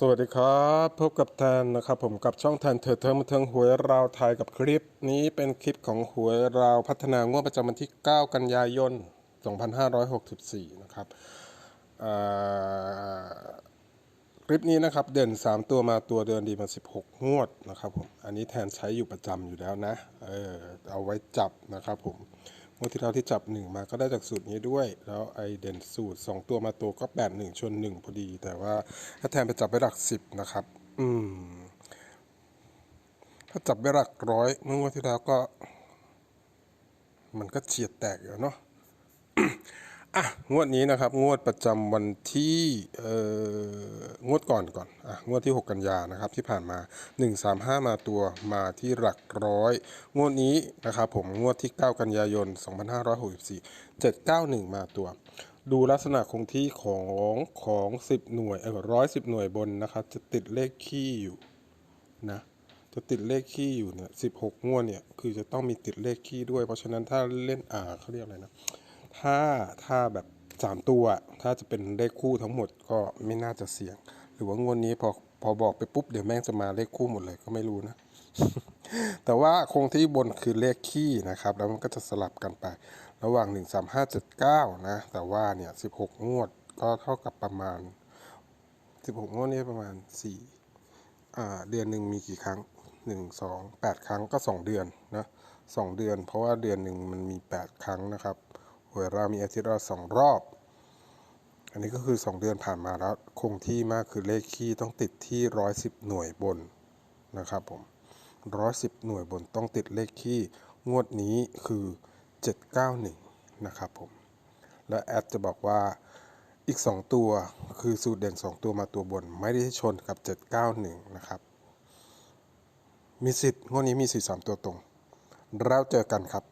สวัสดีครับ พบกับแทนนะครับผมกับช่องแทนเถิดเทิงบันเทิงหวยราวไทยกับคลิป นี้เป็นคลิปของหวยราวพัฒนางวดประจำวันที่ 9 กันยายน 2564 นะครับคลิปนี้นะครับเด่น 3 ตัวมาตัวเดินดีมา 16 งวดนะครับผมอันนี้แทนใช้อยู่ประจำอยู่แล้วนะเออเอาไว้จับนะครับผม งวดที่เราที่จับ 1 มาก็ได้จากสูตรนี้ด้วย แล้วไอเด่นสูตร 2 ตัวมาตัวก็ 8 1 ชน 1 พอดี แต่ว่าถ้าแทนไปจับไปหลัก 10 นะครับ อืม ถ้าจับไปหลักร้อยเมื่องวดที่แล้วก็ มันก็เฉียดแตกอยู่เนาะ อะงวดนี้นะครับ งวดประจำวันที่เอ่องวดก่อนก่อนอะงวดที่ 6 กันยานะครับที่ผ่านมา 135 มาตัวมาที่หลักร้อย งวดนี้นะครับผมงวดที่ 9 กันยายน 2564 791 มาตัว ดูลักษณะคงที่ของของ 10 หน่วยเออร้อยสิบหน่วยบนนะครับ จะติดเลขขี้อยู่นะจะติดเลขขี้อยู่เนี่ย16 งวดเนี่ยคือจะต้องมีติดเลขขี้ด้วย เพราะฉะนั้นถ้าเล่นอ่าเขาเรียกอะไรนะ ถ้าถ้าแบบสามตัว ถ้าจะเป็นเลขคู่ทั้งหมดก็ไม่น่าจะเสี่ยง หรือว่างวดนี้พอพอบอกไปปุ๊บเดี๋ยวแม่งจะมาเลขคู่หมดเลยก็ไม่รู้นะ แต่ว่าคงที่บนคือเลขขี้นะครับ แล้วมันก็จะสลับกันไป ระหว่าง 1 3 5 7 9 นะ แต่ว่าเนี่ย 16 งวดก็เท่ากับประมาณ 16 งวดนี่ประมาณ 4 อ่า เดือนหนึ่งมีกี่ครั้ง 1 2 8 ครั้งก็ 2 เดือนนะ 2 เดือน เพราะว่าเดือนหนึ่งมันมี 8 ครั้งนะครับ หวยเรามีอาทิตย์ละสองรอบ อันนี้ก็คือ 2 เดือนผ่านมาแล้วคงที่มากคือเลขคี่ต้องติดที่ 110 หน่วยบนนะครับผม110 หน่วยบนต้องติดเลขคี่งวดนี้คือ 791 นะครับผม และแอดจะบอกว่าอีก 2 ตัวคือสูตรเด่น 2 ตัวมาตัวบน ไม่ได้ชนกับ 791 นะครับ มีสิทธิ์งวดนี้มีสิทธิ์3ตัวตรงเราเจอกันครับ